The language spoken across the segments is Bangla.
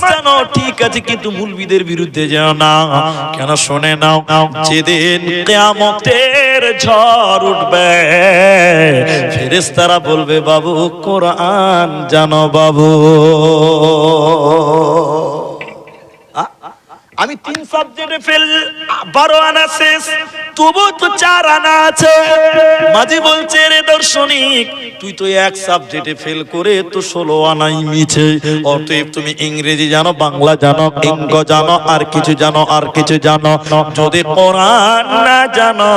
জানো ঠিক আছে, কিন্তু মুলবিদের বিরুদ্ধে যেও না। কেন শোনে নাও, যেদিন কেয়ামতের ঝড় উঠবে, ফেরেশতারা বলবে, বাবু, কোরআন জানো বাবু। আমি তিন সাবজেক্টে ফেল বারো আনা শেষ, তবু তো চার আনা আছে। মাঝি বলছে, রে দর্শনিক, তুই তো এক সাবজেক্টে ফেল করে তো ষোলো আনাই মিছে। অতএব তুমি ইংরেজি জানো, বাংলা জানো অঙ্ক জানো, আর কিছু জানো, আর কিছু জানো। যদি কোরআন না জানো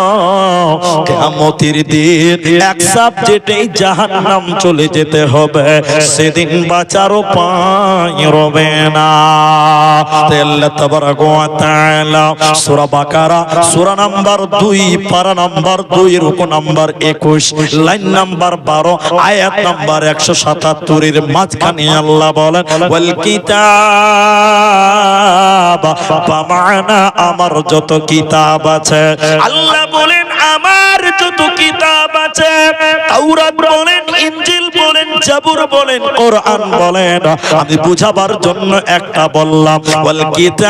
কেমতির দিন এক সাবজেক্টেই জাহান্নাম চলে যেতে হবে। সেদিন বাঁচারও পাই রবে না। তাই আল্লাহ তাবারাক ওয়া তাআলা। সূরা বাকারা, সূরা নাম্বার 2 পারা নাম্বার 2 রুকু নাম্বার 21 লাইন নাম্বার 12 আয়াত নাম্বার 177 এর মাঝখানে আল্লাহ আমার যত কিতাব আছে। আল্লাহ বলেন আমার যত কিতাব আছে, তাওরাত বলেন, ইনজিল বলেন, জাবুর বলেন, কোরআন বলেন, আমি বুঝাবার জন্য একটা বললাম, ওয়াল কিতাব,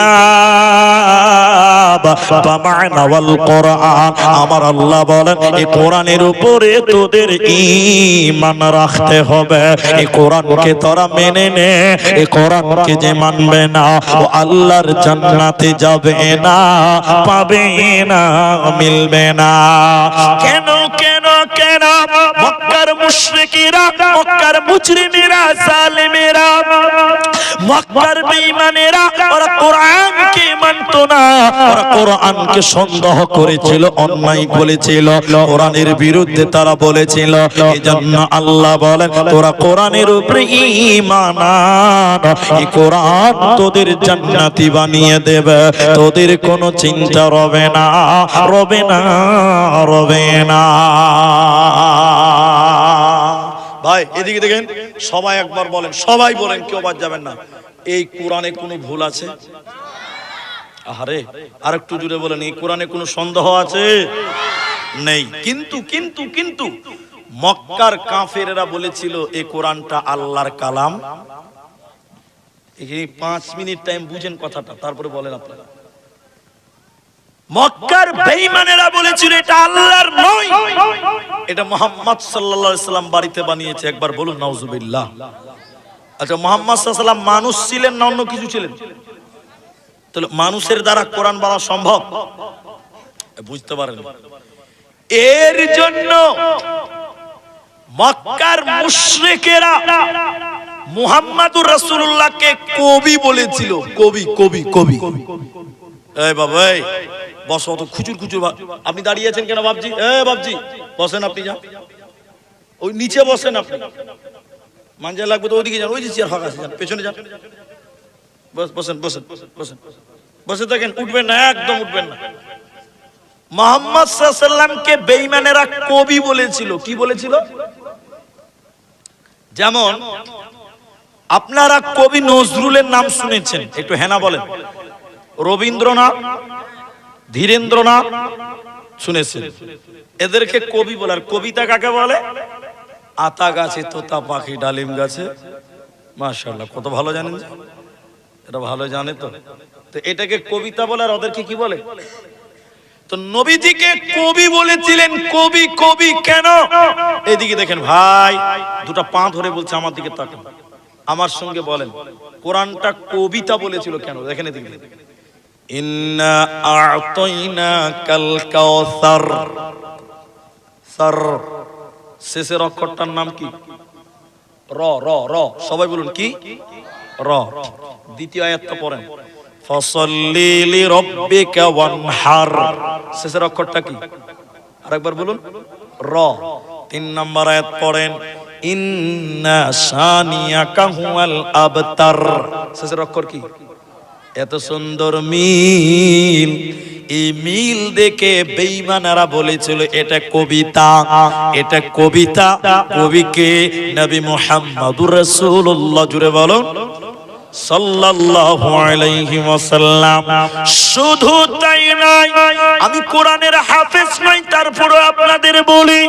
বামানা ওয়াল কোরআন। আমার আল্লাহ বলেন, এই কোরআনের উপরে তোদের ঈমান রাখতে হবে। এই কোরআনকে তোরা মেনে নে, এই কোরআনকে যে মানবে না, ও আল্লাহর জান্নাতে যাবে না, পাবে না, মিলবে না। কেন কেন কেন? মক্কার মুশরিকিরা মক্কার মুজরিমেরা জালেমেরা মক্কার বেঈমানেরা ওরা কোরআনকে মানতো না। ওরা কোরআনকে সন্দেহ করেছিল, অন্যায় বলেছিল। কোরআনের বিরুদ্ধে তারা বলেছিল, এজন্য আল্লাহ বলেন, তোরা কোরআনের উপরে ঈমান। এই কোরআন তোদের জান্নাতি বানিয়ে দেবে। তোদের কোনো চিন্তা রবে না রবে না রবে না। ভাই, এদিকে দেখেন, সবাই একবার বলেন, সবাই বলেন, কেউ বাদ যাবেন না। এই কোরআনে কোনো ভুল আছে? আরে আর একটু জুড়ে বলেন, এই কোরআনে কোনো সন্দেহ আছে? নেই। কিন্তু কিন্তু কিন্তু মক্কার কাফেরেরা বলেছিল এই কোরআনটা আল্লাহর কালাম। এখানে পাঁচ মিনিট টাইম বুঝেন কথাটা, তারপরে বলেন আপনারা। মক্কার বেঈমানেরা বলেছিল, এটা আল্লাহর নয়। এটা মোহাম্মদ সাল্লাল্লাহু আলাইহি সাল্লাম বাড়িতে বানিয়েছে। একবার বলুন, নাউজুবিল্লাহ। আচ্ছা মোহাম্মদ সাল্লাম মানুষ ছিলেন না অন্য কিছু ছিলেন? তাহলে মানুষের দ্বারা কোরআন বলা সম্ভব? বুঝতে পারেন এর জন্য মক্কার মুশরিকেরা মুহাম্মাদুর রাসূলুল্লাহকে কবি বলেছিল। কবি কবি কবি। এই বাবা বস, অত খুচুর খুচুর আপনি দাঁড়িয়ে আছেন কেন বাবজি এ বাবজি বসেন আপনি, যান। ওই নিচে বসেন আপনি। মাঞ্জা লাগবে তো ওইদিকে যান, ওই যে চেয়ার ফাঁকা আছে পেছনে যান। বস বসেন বসেন বসেন বসে থাকেন উঠবেন না, একদম উঠবেন না। মোহাম্মদ সাল্লামকে বেঈমানেরা কবি বলেছিল। কি বলেছিল? যেমন, আপনারা কবি নজরুলের নাম শুনেছেন, একটু হেনা বলেন। রবীন্দ্রনাথ, ধীরেন্দ্রনাথ শুনেছেন। এদেরকে কবি বলার কবিতা কাকে বলে? আতা গাছে তোতা পাখি, ডালিম গাছে। মাশাআল্লাহ, কত ভালো জানেন এটা ভালো জানে তো। তো এটাকে কবিতা বলে আর ওদেরকে কি বলে? তো নবীজিকে কবি বলেছিলেন, কবি কবি কেন? এদিকে দেখেন ভাই, দুটো পা ধরে বলছে আমার দিকে তাকান। আমার সঙ্গে বলেন, কোরআনটা কবিতা বলেছিল কেন? দেখেন এদিকে। ইন্না আ'তাইনা কাল কাউসার সার। শেষের অক্ষরটার নাম কি? র র র। সবাই বলুন কি? র। দ্বিতীয় আয়াতটা পড়েন। ফসল্লি লিরাব্বিকা ওয়ানহার। শেষের অক্ষরটা কি? আরেকবার বলুন। র। তিন নম্বর আয়াত পড়েন, ইন্না শানিয়াকা হুয়াল আবতার। শেষের অক্ষর কি? এত সুন্দর মিল। এই মিল দেখে বেঈমানেরা বলেছিল, এটা কবিতা এটা কবিতা কবিকে নবী মোহাম্মদুর রাসূলুল্লাহ। জুড়ে বলো সাল্লাল্লাহু আলাইহি ওয়াসাল্লাম। শুধু তাই নয় আমি কোরআনের হাফেজ নই তারপরে আপনাদের বলি,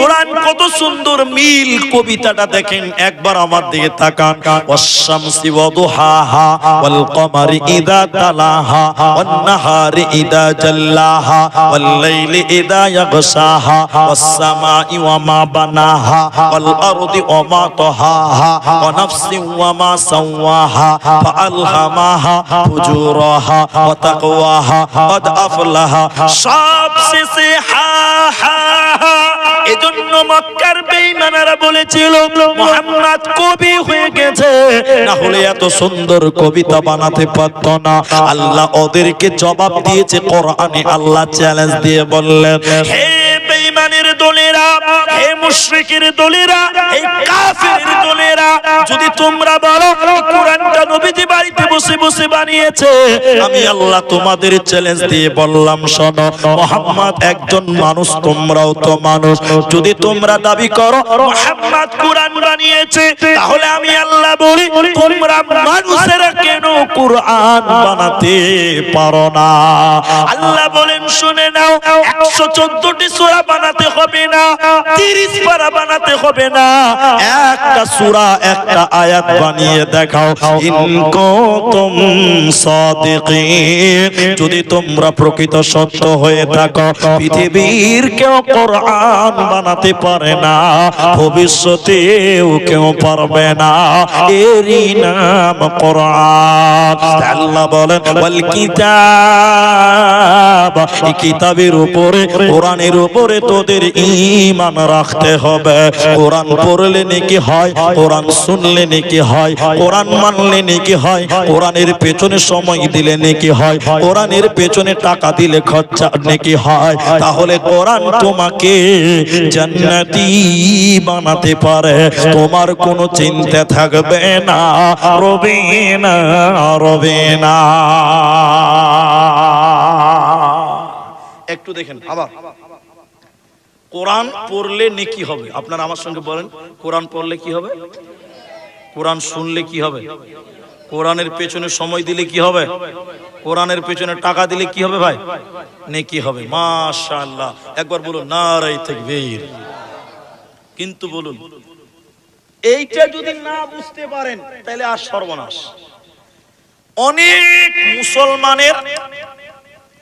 কোরআন কত সুন্দর মিল কবিতাটা দেখেন, একবার আমার দিকে তাকান। ওয়াশ-শামসি ওয়াদুহাহা ওয়াল কমারি ইযা তালাহা ওয়ান নাহারি ইযা জাল্লাহা ওয়াল লাইলি ইযা ইয়াগশাহা ওয়াস সামাই ওয়া মা বানাহা ওয়াল আরদি ওয়া মা তাহাহা ওয়া নাফসিন ওয়া মা সাওয়াহা ফুজুরাহা ওয়া তাকওয়াহা قد আফলাহা সব শেষে হা হা এজন্য মক্কার বলেছিল, মোহাম্মদ কবি হয়ে গেছে। না হলে এত সুন্দর কবিতা বানাতে পারত না। আল্লাহ ওদেরকে জবাব দিয়েছে, কোরআনে আল্লাহ চ্যালেঞ্জ দিয়ে বললেন, হে বেঈমানের দলেরা, হে মুশরিকের দলেরা হে কাফেরের দলেরা যদি তোমরা বলো কোরআনটা নবীজি বাড়িতে বসে বসে বানিয়েছে, আমি আল্লাহ তোমাদের চ্যালেঞ্জ দিয়ে বললাম, শোনো, মোহাম্মদ একজন মানুষ, তোমরাও তো মানুষ। যদি তোমরা দাবি করো, মোহাম্মদ কোরআন বানিয়েছে, তাহলে আমি আল্লাহ বলি, তোমরা মানুষেরা কেন কোরআন বানাতে পারো না? আল্লাহ বলেন, শুনে নাও, একশো চোদ্দটি সূরা বানাতে হবে না, তিরিশ পারা বানাতে হবে না, একটা সূরা একটা আয়াত বানিয়ে দেখাও। ইনকো তুম সাদিকিন, যদি তোমরা প্রকৃত সত্য হয়ে থাকো, পৃথিবীর কেউ কোরআন বানাতে পারে না, ভবিষ্যতেও কেউ পারবে না। এরই নাম কোরআন। আল্লাহ বলেন, ওয়াল কিতাব। এই কিতাবের উপরে, কোরআনের উপরে তোদের ঈমান রাখতে হবে। কোরআন পড়লে নাকি হয়? কোরআন শুনলে নাকি হয়, কোরআন মানলে নাকি হয়, কোরআনের পেছনে সময় দিলে নাকি হয়, কোরআনের পেছনে টাকা দিলে খরচা নাকি হয়। তাহলে কোরআন তোমাকে জান্নাতি বানাতে পারে, তোমার কোনো চিন্তা থাকবে না, রবে না রবে না। একটু দেখেন, আবার। কোরআন পড়লে নেকি হবে। আপনারা আমার সঙ্গে বলেন, কোরআন পড়লে কি হবে? কোরআন শুনলে কি হবে? কোরআনের পেছনে সময় দিলে কি হবে? কোরআনের পেছনে টাকা দিলে কি হবে ভাই? নেকি হবে। মাশাআল্লাহ। একবার বলুন নারাই তাকবীর। কিন্তু বলুন, এইটা যদি না বুঝতে পারেন, তাহলে আর সর্বনাশ। অনেক মুসলমানের,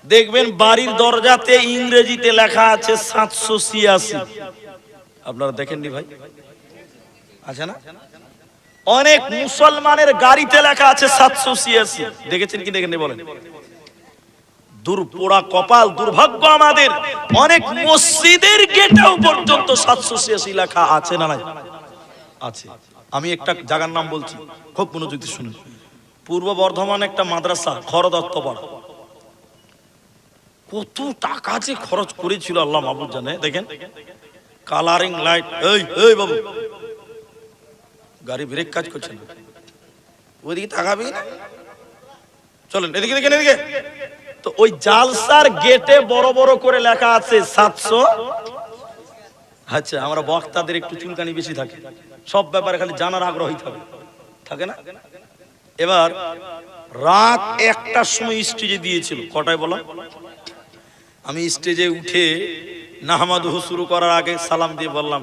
দেখবেন বাড়ির দরজাতে ইংরেজিতে লেখা আছে সাতশো ছিয়াশি। আপনারা দেখেননি ভাই? আছে না? অনেক মুসলমানের গাড়িতে লেখা আছে সাতশো ছিয়াশি দেখেছেন কি দেখেননি বলেন? দুর্পোড়া কপাল দুর্ভাগ্য আমাদের। অনেক মসজিদের গেটেও পর্যন্ত সাতশো ছিয়াশি লেখা আছে না আছে। আমি একটা জায়গার নাম বলছি, খুব মনোযোগ শুনুন। পূর্ব বর্ধমান একটা মাদ্রাসা খরদত্ত পাড়া কত টাকা যে খরচ করেছিল আল্লাহ মাহবুব জানে? দেখেন। কালারিং লাইট, এই এই বাবু। গাড়ি ব্রেক কাজ করছে না। ওইদিকে তাকাবি না। চলেন এদিকে দেখেন এদিকে। তো ওই জালসার গেটে বড় বড় করে লেখা আছে সাতশো। আচ্ছা আমরা বক্তাদের একটু চুলকানি বেশি থাকে। সব ব্যাপারে খালি জানার আগ্রহী থাকে থাকে না? এবার রাত একটার সময় স্টেজে দিয়েছিল। কটায় বলো? আমি স্টেজে উঠে নাহমাদু শুরু করার আগে সালাম দিয়ে বললাম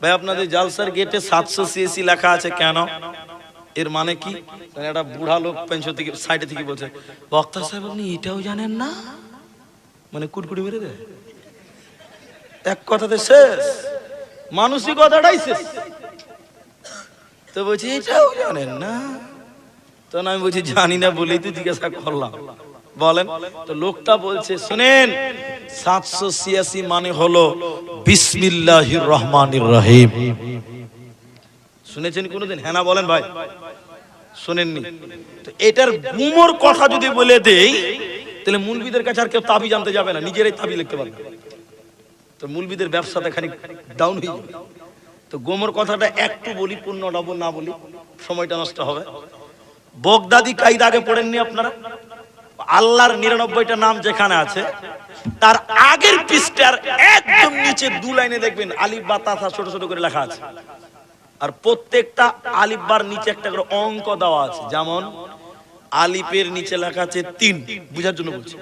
ভাই, আপনাদের জালসার গেটে সাতশো সিএসি লেখা আছে কেন? এর মানে কি? একটা বুড়া লোক পেনশন থেকে সাইডে থেকে বলছে বক্তা সাহেব, আপনি এটাও জানেন না? মানে কুটকুটি মেরে দেয়। এক কথাতে শেষ। মানুষই কথাটাই শেষ। তো বলছি, এটাও জানেন না? তখন আমি বলছি, জানি না বলেই তো জিজ্ঞাসা করলাম। বলেন। তো লোকটা বলছে, শুনেন সাতশো ছিয়াশি মানে হলো বিসমিল্লাহির রহমানির রহিম। শুনেছেন কোনোদিন? হ্যাঁ বলেন ভাই। শোনেননি। তো এটার গুমর কথা যদি বলে দেই, তাহলে মুলবিদের কাছে আর কেউ তাবি জানতে যাবে না, নিজেরাই তাবি লিখতে পারবে। তো মুলবিদের ব্যবসাটা খানিক ডাউন হয়ে যাবে। তো গোমর কথাটা একটু বলি, পূর্ণটা বল, না বলি, সময়টা নষ্ট হবে। বগদাদি কাইদ আগে পড়েননি আপনারা? আল্লাহর নিরানব্বইটা নাম যেখানে আছে, তার আগের পৃষ্ঠার একদম নিচে দু লাইনে দেখবেন, আলিফ বা তাসা ছোট ছোট করে লেখা আছে। আর প্রত্যেকটা আলিফ বার নিচে একটা করে অঙ্ক দেওয়া আছে। যেমন, আলিফের নিচে লেখা আছে তিন, বুঝার জন্য বলছি।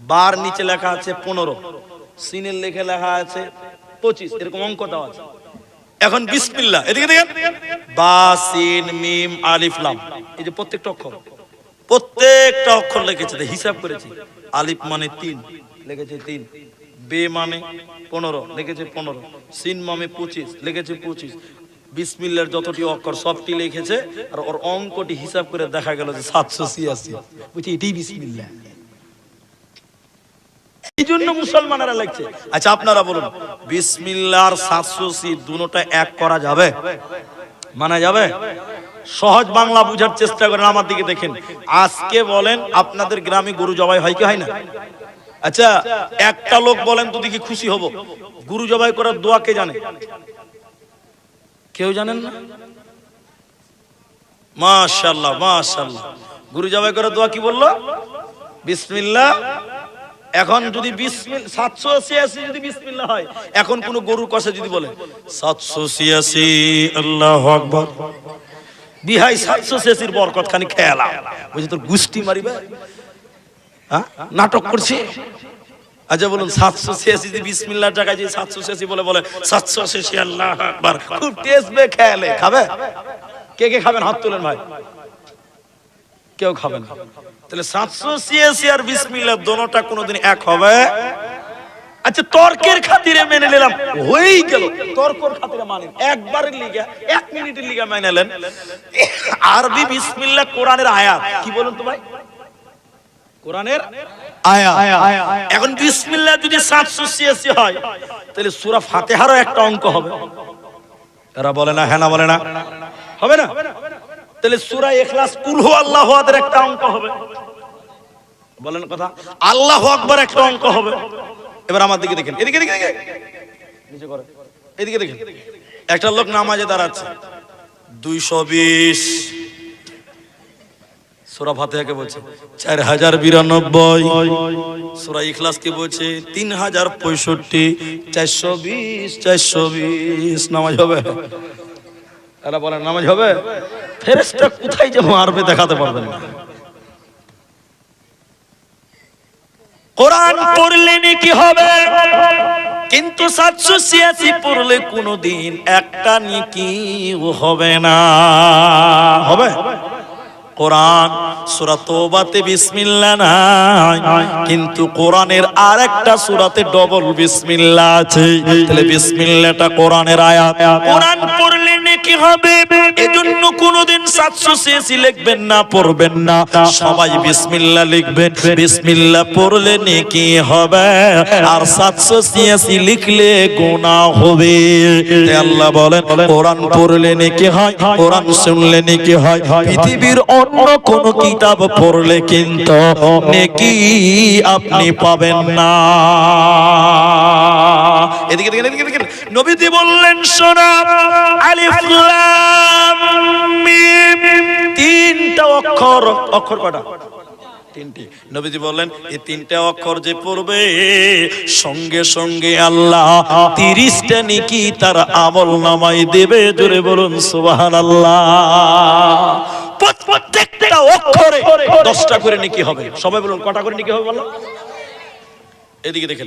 বার নিচে লেখা আছে পনেরো, সিনের লেখে লেখা আছে পঁচিশ, এরকম অঙ্ক দেওয়া আছে। এখন বিসমিল্লাহ, এদিকে দেখেন। বা, সিন, মিম, আলিফ, লাম, এই যে প্রত্যেকটা অক্ষর। প্রত্যেকটা অক্ষর লিখেছে হিসাব করেছি। আলিফ মানে তিন লিখেছে তিন। বে মানে পনেরো লিখেছে পনেরো। সিন মানে পঁচিশ লিখেছে পঁচিশ। বিসমিল্লার যতটি অক্ষর সবটি লিখেছে, আর ওর অঙ্কটি হিসাব করে দেখা গেল যে সাতশো ছিয়াশি। বুঝছি এটাই বিসমিল্লাহ এই জন্য মুসলমানেরা লাগছে আচ্ছা আপনারা বলুন, বিসমিল্লার সাতশো সি এক করা যাবে? মানা যাবে? সহজ বাংলা বুঝার চেষ্টা করেন, আমার দিকে দেখেন। আজকে বলেন, আপনাদের গ্রামে গরু জবাই হয় কি হয় না? আচ্ছা একটা লোক বলেন তো দেখি খুশি হব। গরু জবাই করার দোয়া কে জানে? কেউ জানেন না? মাশাল্লাহ মাশাল্লাহ গুরু জবাই করার দোয়া কি বলল? বিসমিল্লাহ। এখন যদি সাতশো ছিয়াশি এখন কোন গরুর কষে যদি বলে, সাতশো ছিয়াশি, আল্লাহ আকবর। বিহাই সাতশো ছিয়াশির বরকত খানি খেয়ালা বুঝি তোর গুষ্টি মারিবে? হ্যাঁ? নাটক করছি? আচ্ছা বলুন, সাতশো ছিয়াশি যদি বিসমিল্লার জায়গায় যে সাতশো ছিয়াশি বলে বলে, সাতশো ছিয়াশি আল্লাহ আকবার। খুব টেস্ট বে খেয়ালে খাবে? কে কে খাবেন? হাত তুলেন ভাই। কেউ খাবেন তাহলে সাতশো ছিয়াশি আর বিসমিল্লা দোনোটা কোনোদিন এক হবে? আচ্ছা তর্কের খাতিরে মেনে নিলাম। হয়েই গেল। তর্কর খাতিরে মানেন। একবারের লিগা, এক মিনিটের লিগা মেনে নিলেন আরবি বিসমিল্লাহ কোরআনের আয়াত। কি বলুন তো ভাই? কোরআনের এখন বিসমিল্লাহ যদি সাতশো ছিয়াশি হয়, তাহলে সূরা ফাতিহারও একটা অঙ্ক হবে। এরা বলে না হ্যাঁ বলে না। হবে না? তাহলে সূরা ইখলাস কুল হু আল্লাহু একটা অঙ্ক হবে। বলেন কথা। আল্লাহু আকবার একটা অঙ্ক হবে। এবার আমার দিকে দেখেন। এদিকে নিচে করে। এদিকে দেখেন। একটা লোক নামাজে দাঁড়াচ্ছে। দুইশো বিশ। সুরা ফাতেহাকে বলছে চার হাজার বিরানব্বই। সুরা ইখলাস কে বলছে তিন হাজার পঁয়ষট্টি। চারশো বিশ চারশো বিশ। নামাজ হবে? এরা বলেন, নামাজ হবে? ফেরেস্তা কোথায় যে মারবে দেখাতে পারবেন কোরআন পড়লে নাকি হবে? কিন্তু সাতশো ছিয়াশি পড়লে কোনোদিন একটা নিকি হবে না। হবে? কোরআন সূরা তওবাতে বিসমিল্লাহ নাই কিন্তু কোরআনের আরেকটা সূরাতে ডবল বিসমিল্লাহ আছে। তাহলে বিসমিল্লাহটা কোরআনের আয়াত। কোরআন পড়লে নেকি হবে? এজন্য কোনোদিন 786 লিখবেন না, পড়বেন না। সবাই বিসমিল্লাহ লিখবেন। বিসমিল্লাহ পড়লে নেকি হবে? আর 786 লিখলে গুনাহ হবে। আল্লাহ বলেন, কোরআন পড়লে নেকি হয়, কোরআন শুনলে নেকি হয়। পৃথিবীর অন্য কোন কিতাব পড়লে কিন্তু নেকি আপনি পাবেন না। এদিকে দেখেন এদিকে দেখেন বললেন মিম, তিনটা অক্ষর অক্ষর কটা নবীজি বললেন এই তিনটা অক্ষর যে পড়বে, সঙ্গে সঙ্গে আল্লাহ তিরিশটা নিকি তার আমল নামাই দেবে। জোরে বলুন সুবাহান আল্লাহ প্রত্যেকটা অক্ষরে দশটা করে নিকি হবে। সবাই বলুন, কটা করে নিকি হবে বলো? এদিকে দেখেন।